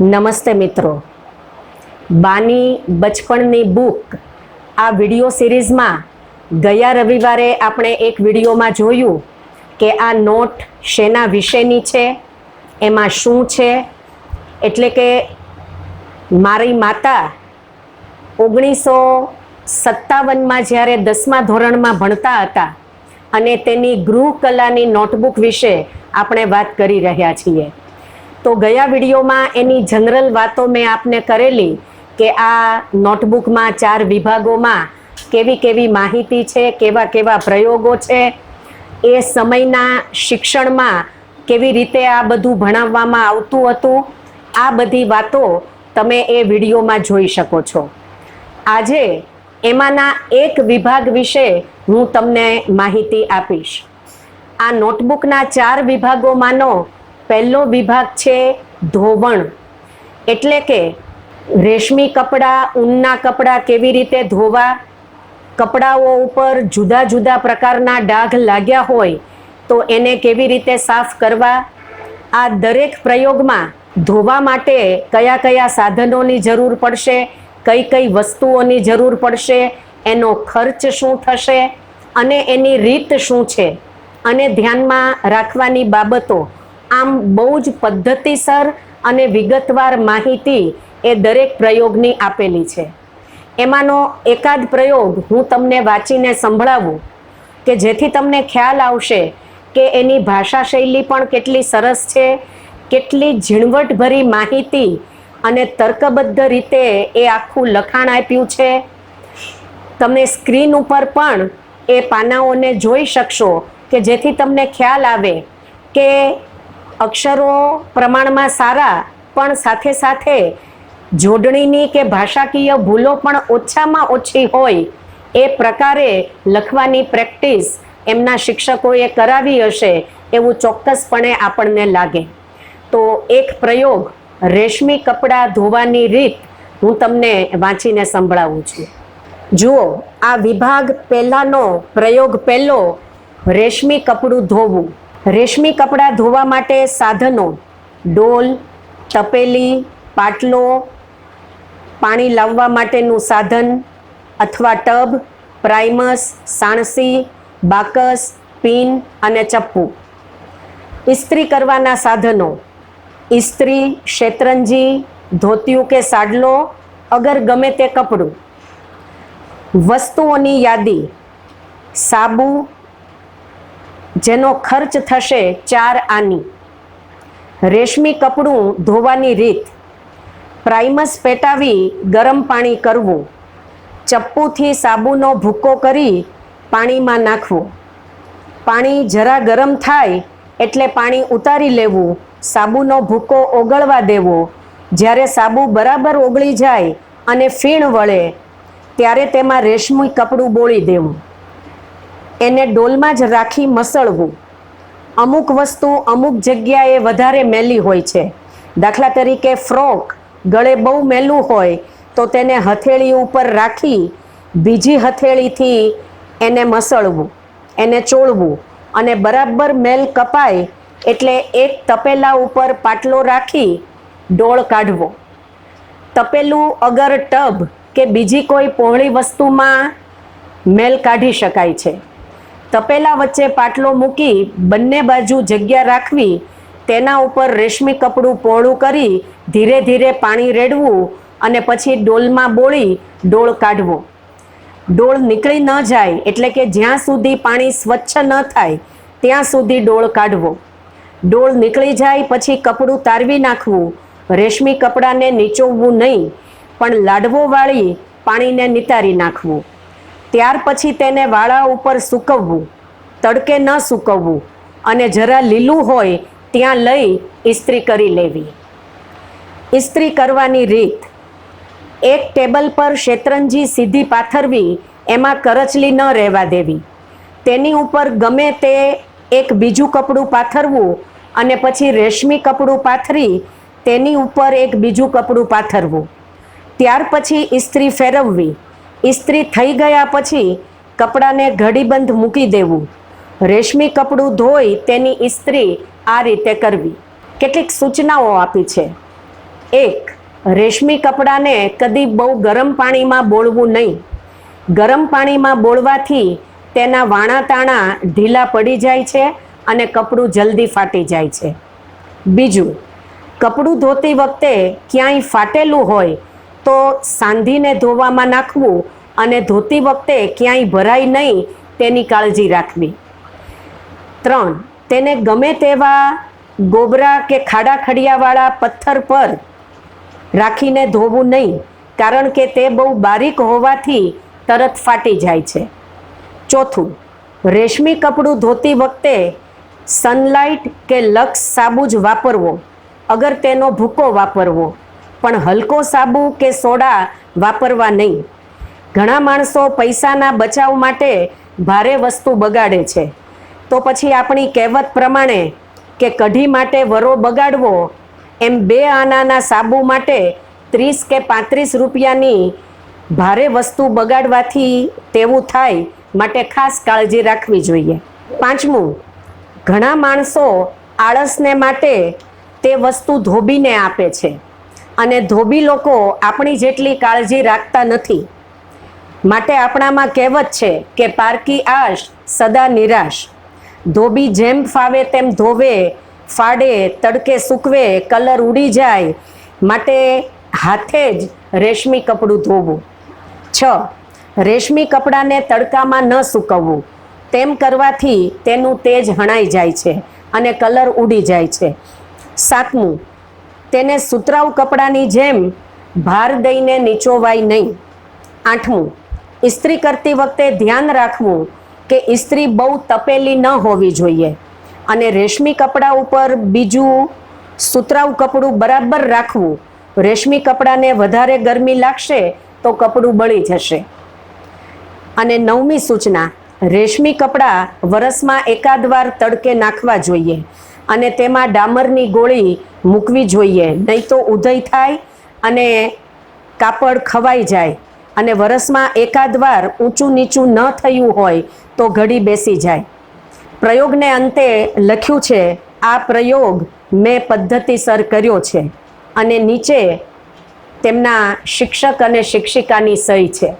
નમસ્તે મિત્રો. બાની બચપણની બુક, આ વીડિયો સિરીઝમાં ગયા રવિવારે આપણે એક વિડીયોમાં જોયું કે આ નોટ શેના વિશેની છે, એમાં શું છે, એટલે કે મારી માતા ઓગણીસો સત્તાવનમાં જ્યારે દસમા ધોરણમાં ભણતા હતા અને તેની ગૃહ કલાની નોટબુક વિશે આપણે વાત કરી રહ્યા છીએ. તો ગયા વિડીયોમાં એની જનરલ વાતો મેં આપને કરેલી કે આ નોટબુકમાં ચાર વિભાગોમાં કેવી કેવી માહિતી છે, કેવા કેવા પ્રયોગો છે, એ સમયના શિક્ષણમાં કેવી રીતે આ બધું ભણાવવામાં આવતું હતું, આ બધી વાતો તમે એ વિડીયોમાં જોઈ શકો છો. આજે એમાંના એક વિભાગ વિશે હું તમને માહિતી આપીશ. આ નોટબુકના ચાર વિભાગોમાંનો પહેલો વિભાગ છે ધોવણ. એટલે કે રેશમી કપડાં, ઊનના કપડાં કેવી રીતે ધોવા? કપડાઓ ઉપર જુદા જુદા પ્રકારના ડાઘ લાગ્યા હોય તો એને કેવી રીતે સાફ કરવા? આ દરેક પ્રયોગમાં ધોવા માટે કયા કયા સાધનોની જરૂર પડશે? કઈ કઈ વસ્તુઓની જરૂર પડશે? એનો ખર્ચ શું થશે? અને એની રીત શું છે? અને ધ્યાનમાં રાખવાની બાબતો આમ બહુ જ પદ્ધતિસર અને વિગતવાર માહિતી એ દરેક પ્રયોગની આપેલી છે. એમાંનો એકાદ પ્રયોગ હું તમને વાંચીને સંભળાવું કે જેથી તમને ખ્યાલ આવશે કે એની ભાષા શૈલી પણ કેટલી સરસ છે, કેટલી ઝીણવટભરી માહિતી અને તર્કબદ્ધ રીતે એ આખું લખાણ આપ્યું છે. તમે સ્ક્રીન ઉપર પણ એ પાનાઓને જોઈ શકશો કે જેથી તમને ખ્યાલ આવે કે અક્ષરો પ્રમાણમાં સારા, પણ સાથે સાથે જોડણીની કે ભાષાકીય ભૂલો પણ ઓછામાં ઓછી હોય એ પ્રકારે લખવાની પ્રેક્ટિસ એમના શિક્ષકોએ કરાવી હશે એવું ચોક્કસપણે આપણને લાગે. તો એક પ્રયોગ, રેશમી કપડાં ધોવાની રીત હું તમને વાંચીને સંભળાવું છું. જુઓ, આ વિભાગ પહેલાંનો પ્રયોગ પહેલો, રેશમી કપડું ધોવું. રેશમી કપડાં ધોવા માટે સાધનો, ડોલ, તપેલી, પાટલો, પાણી લાવવા માટેનું સાધન અથવા ટબ, પ્રાઇમસ, સાણસી, બાકસ, પિન અને ચપ્પુ. ઇસ્ત્રી કરવાના સાધનો, ઇસ્ત્રી, શેતરંજી, ધોતિયું કે સાડલો, અગર ગમે તે કપડું. વસ્તુઓની યાદી, સાબુ જેનો ખર્ચ થશે ચાર આની. રેશમી કપડું ધોવાની રીત. પ્રાઇમસ પેટાવી ગરમ પાણી કરવું. ચપ્પુથી સાબુનો ભૂકો કરી પાણીમાં નાખવું. પાણી જરા ગરમ થાય એટલે પાણી ઉતારી લેવું. સાબુનો ભૂકો ઓગળવા દેવો. જ્યારે સાબુ બરાબર ઓગળી જાય અને ફીણ વળે, ત્યારે તેમાં રેશમી કપડું બોળી દેવું. એને ડોલમાં જ રાખી મસળવું. અમુક વસ્તુ અમુક જગ્યાએ વધારે મેલી હોય છે. દાખલા તરીકે ફ્રોક ગળે બહુ મેલું હોય તો તેને હથેળી ઉપર રાખી બીજી હથેળીથી એને મસળવું, એને ચોળવું અને બરાબર મેલ કપાય એટલે એક તપેલા ઉપર પાટલો રાખી ડોળ કાઢવો. તપેલું અગર ટબ કે બીજી કોઈ પહોળી વસ્તુમાં મેલ કાઢી શકાય છે. તપેલા વચ્ચે પાટલો મૂકી બંને બાજુ જગ્યા રાખવી, તેના ઉપર રેશમી કપડું પહોળું કરી ધીરે ધીરે પાણી રેડવું અને પછી ડોલમાં બોળી ડોળ કાઢવો. ડોળ નીકળી ન જાય એટલે કે જ્યાં સુધી પાણી સ્વચ્છ ન થાય, ત્યાં સુધી ડોળ કાઢવો. ડોળ નીકળી જાય પછી કપડું તારવી નાખવું, રેશમી કપડાને નીચોવવું નહીં, પણ લાડવો વાળી પાણીને નિતારી નાખવું. ત્યાર પછી તેને વાળા ઉપર સૂકવવું, તડકે ન સૂકવવું અને જરા લીલું હોય ત્યાં લઈ ઇસ્ત્રી કરી લેવી. ઇસ્ત્રી કરવાની રીત, એક ટેબલ પર શેતરંજી સીધી પાથરવી, એમાં કરચલી ન રહેવા દેવી. તેની ઉપર ગમે તે એક બીજું કપડું પાથરવું અને પછી રેશમી કપડું પાથરી, તેની ઉપર એક બીજું કપડું પાથરવું. ત્યાર પછી ઇસ્ત્રી ફેરવવી. ઇસ્ત્રી થઈ ગયા પછી કપડાને ઘડીબંધ મૂકી દેવું. રેશમી કપડું ધોઈ તેની ઇસ્ત્રી આ રીતે કરવી. કેટલીક સૂચનાઓ આપી છે. એક, રેશમી કપડાને કદી બહુ ગરમ પાણીમાં બોળવું નહીં. ગરમ પાણીમાં બોળવાથી તેના વાણા તાણા ઢીલા પડી જાય છે અને કપડું જલ્દી ફાટી જાય છે. બીજું, કપડું ધોતી વખતે ક્યાંય ફાટેલું હોય તો સાંધીને ધોવામાં નાખવું અને ધોતી વખતે ક્યાંય ભરાય નહીં તેની કાળજી રાખવી. ત્રણ, તેને ગમે તેવા ગોબરા કે ખાડા ખડિયાવાળા પથ્થર પર રાખીને ધોવું નહીં, કારણ કે તે બહુ બારીક હોવાથી તરત ફાટી જાય છે. ચોથું, રેશમી કપડું ધોતી વખતે સનલાઇટ કે લક્ષ સાબુ જ વાપરવો, અગર તેનો ભૂકો વાપરવો. પણ હલકો સાબુ કે સોડા વાપરવા નહીં. ઘણા માણસો પૈસાના બચાવ માટે ભારે વસ્તુ બગાડે છે. તો પછી આપણી કહેવત પ્રમાણે કે કઢી માટે વરો બગાડવો, એમ બે આનાના સાબુ માટે ત્રીસ કે પાંત્રીસ રૂપિયાની ભારે વસ્તુ બગાડવાથી તેવું થાય માટે ખાસ કાળજી રાખવી જોઈએ. પાંચમું, ઘણા માણસો આળસને માટે તે વસ્તુ ધોબીને આપે છે. અને ધોબી લોકો આપણી જેટલી કાળજી રાખતા નથી. માટે આપણામાં કહેવત છે કે પારકી આશ, સદા નિરાશ. ધોબી જેમ ફાવે તેમ ધોવે, ફાડે, તડકે સૂકવે, કલર ઉડી જાય, માટે હાથે જ રેશમી કપડું ધોવું. છ, રેશમી કપડાને તડકામાં ન સૂકવવું. તેમ કરવાથી તેનું તેજ હણાઈ જાય છે અને કલર ઉડી જાય છે. સાતમું તેને સુતરાઉ કપડાની જેમ ભાર દઈને નીચોવાય નહીં. આઠમું, ઇસ્ત્રી કરતી વખતે ધ્યાન રાખવું કે ઇસ્ત્રી બહુ તપેલી ન હોવી જોઈએ અને રેશમી કપડા ઉપર બીજું સુતરાઉ કપડું બરાબર રાખવું. રેશમી કપડાને વધારે ગરમી લાગશે તો કપડું બળી જશે. અને નવમી સૂચના, રેશમી કપડાં વરસમાં એકાદ વાર તડકે નાખવા જોઈએ. અને તેમાં ડામરની ગોળી મૂકવી જોઈએ. નહીં તો ઉધઈ થાય અને કાપડ ખવાઈ જાય અને વરસમાં એકાદ વાર ઊંચું નીચું ન થયું હોય તો ઘડી બેસી જાય. પ્રયોગને અંતે લખ્યું છે, આ પ્રયોગ મેં પદ્ધતિસર કર્યો છે અને નીચે તેમના શિક્ષક અને શિક્ષિકાની સહી છે.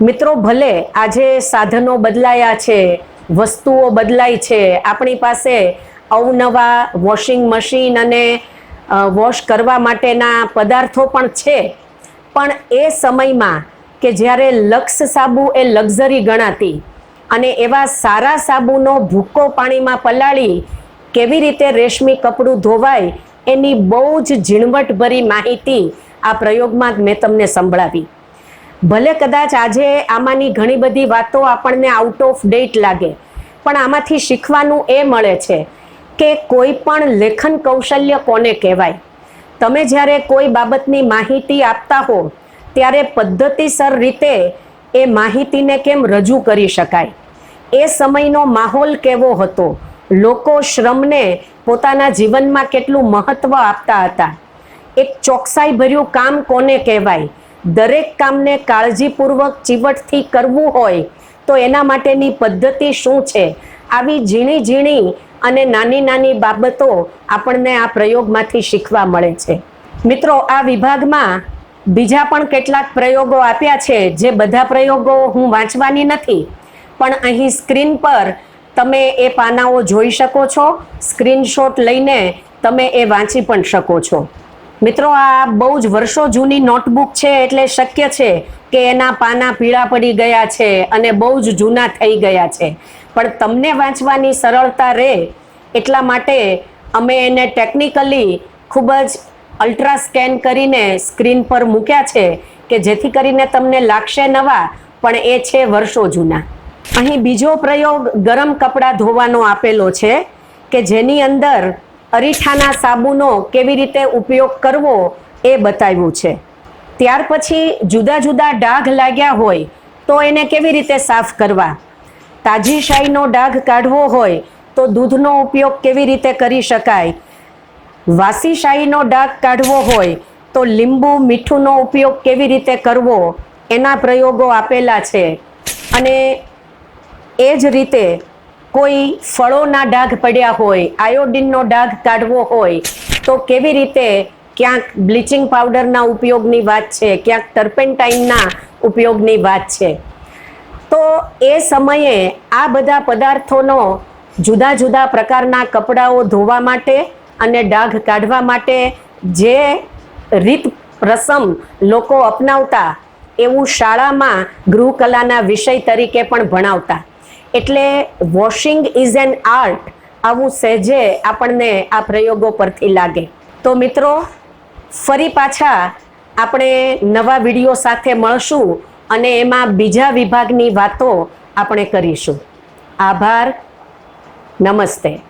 મિત્રો, ભલે આજે સાધનો બદલાયા છે, વસ્તુઓ બદલાઈ છે, આપણી પાસે અવનવા વોશિંગ મશીન અને વોશ કરવા માટેના પદાર્થો પણ છે. પણ એ સમયમાં કે જ્યારે લક્ષ સાબુ એ લક્ઝરી ગણાતી અને એવા સારા સાબુનો ભૂક્કો પાણીમાં પલાળી કેવી રીતે રેશમી કપડું ધોવાય એની બહુ જ ઝીણવટભરી માહિતી આ પ્રયોગમાં મેં તમને સંભળાવી. ભલે કદાચ આજે આમાંની ઘણી બધી વાતો આપણને આઉટ ઓફ ડેટ લાગે, પણ આમાંથી શીખવાનું એ મળે છે કે કોઈ પણ લેખન કૌશલ્ય કોને કહેવાય? તમે જ્યારે કોઈ બાબતની માહિતી આપતા હો, ત્યારે પદ્ધતિસર રીતે એ માહિતીને કેમ રજૂ કરી શકાય? એ સમયનો માહોલ કેવો હતો? લોકો શ્રમને પોતાના જીવનમાં કેટલું મહત્ત્વ આપતા હતા? એક ચોકસાઈ ભર્યું કામ કોને કહેવાય? દરેક કામને કાળજીપૂર્વક ચીવટથી કરવું હોય તો એના માટેની પદ્ધતિ શું છે? આવી ઝીણી ઝીણી અને નાની નાની બાબતો આપણને આ પ્રયોગમાંથી શીખવા મળે છે. મિત્રો, આ વિભાગમાં બીજા પણ કેટલાક પ્રયોગો આપ્યા છે, જે બધા પ્રયોગો હું વાંચવાની નથી, પણ અહીં સ્ક્રીન પર તમે એ પાનાઓ જોઈ શકો છો, સ્ક્રીનશોટ લઈને તમે એ વાંચી પણ શકો છો. મિત્રો, આ બહુ જ વર્ષો જૂની નોટબુક છે, એટલે શક્ય છે કે એના પાના પીળા પડી ગયા છે અને બહુ જ જૂના થઈ ગયા છે. પણ તમને વાંચવાની સરળતા રહે એટલા માટે અમે એને ટેકનિકલી ખૂબ જ અલ્ટ્રા સ્કેન કરીને સ્ક્રીન પર મૂક્યા છે કે જેથી કરીને તમને લાગશે નવા, પણ એ છે વર્ષો જૂના. અહીં બીજો પ્રયોગ ગરમ કપડાં ધોવાનો આપેલો છે કે જેની અંદર અરીઠાના સાબુનો કેવી રીતે ઉપયોગ કરવો એ બતાવ્યું છે. ત્યાર પછી જુદા જુદા ડાઘ લાગ્યા હોય તો એને કેવી રીતે સાફ કરવા? તાજી શાહીનો ડાઘ કાઢવો હોય તો દૂધનો ઉપયોગ કેવી રીતે કરી શકાય? વાસી શાહીનો ડાઘ કાઢવો હોય તો લીંબુ, મીઠુંનો ઉપયોગ કેવી રીતે કરવો? એના પ્રયોગો આપેલા છે. અને એ જ રીતે કોઈ ફળોના ડાઘ પડ્યા હોય, આયોડિનનો ડાઘ કાઢવો હોય તો કેવી રીતે ક્યાંક બ્લીચિંગ પાવડરના ઉપયોગની વાત છે, ક્યાંક ટર્પેન્ટાઇનના ઉપયોગની વાત છે. તો એ સમયે આ બધા પદાર્થોનો જુદા જુદા પ્રકારના કપડાઓ ધોવા માટે અને ડાઘ કાઢવા માટે જે રીત રસમ લોકો અપનાવતા એવું શાળામાં ગૃહકલાના વિષય તરીકે પણ ભણાવતા. એટલે વોશિંગ ઇઝ એન આર્ટ આવું સહેજે આપણને આ પ્રયોગો પરથી લાગે. તો મિત્રો ફરી પાછા આપણે નવા વીડિયો સાથે મળશું અને એમાં બીજા વિભાગની વાતો આપણે કરીશું. આભાર. નમસ્તે.